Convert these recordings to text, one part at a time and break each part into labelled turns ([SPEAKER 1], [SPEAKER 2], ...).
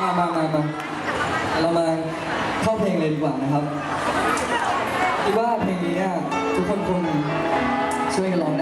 [SPEAKER 1] มามามามาเรามาเข้าเพลงเลยดีกว่านะครับคิดว่าเพลงนี้เนี่ยทุกคนคงช่วยกันร้องได้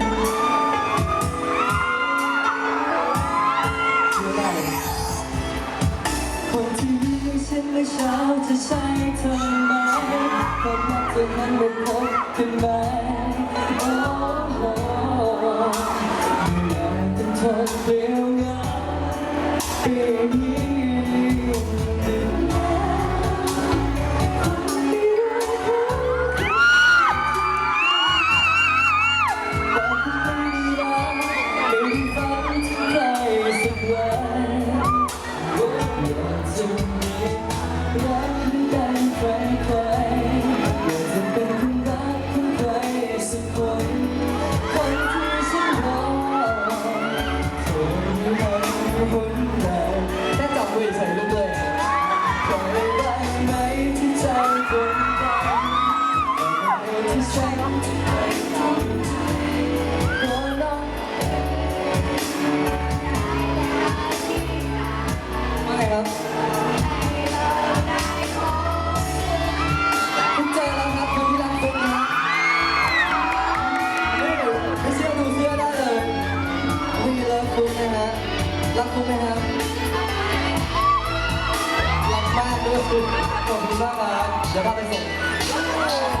[SPEAKER 1] ฉันเมื่อเช้าจะใช่เธอไหมความรักเธอนั้นไม่พบกันไหมโอ้โหอยากจะทนเดียวเงาเพียงนี้ ว่าไงครับคุณเจอแล้วครับคนที่รักคุณนะครับไม่เชื่อดูเสื้อได้เลยมีเลิฟคุณนะฮะรักคุณไหมครับรักมากด้วยคุณขอบคุณมากครับเดี๋ยวพาไปส่ง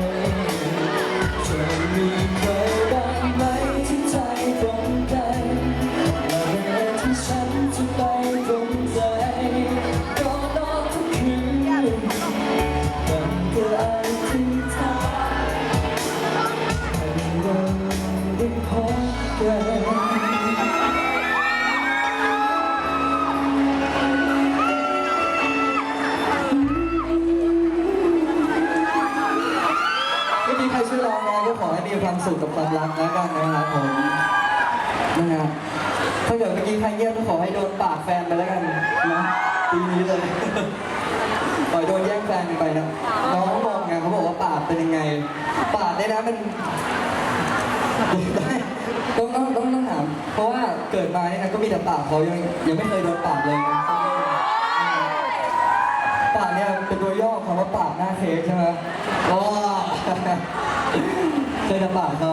[SPEAKER 1] องนะก็ขอให้มีความสุขกับความรักแล้วกันนะครับผมนะฮะถ้าเกิดเมื่อกี้ใครเงียบก็ขอให้โดนปากแฟนไปแล้วกันนะปีนี้เลยปล่อยโดนแย่งแฟนไปนะน้องบอกไงเขาบอกว่าปากเป็นยังไง ปากเนี่ยนะมันต้องต้องต้องต้องถาม เพราะว่าเกิดมาเนี่ยนะก็มีแต่ปากเขายังยังไม่เคยโดนปากเลยนะปากเนี่ยเป็นตัวย่อคำว่าปากหน้าเค้กใช่ไหมว้า เคยแต่ปากเขา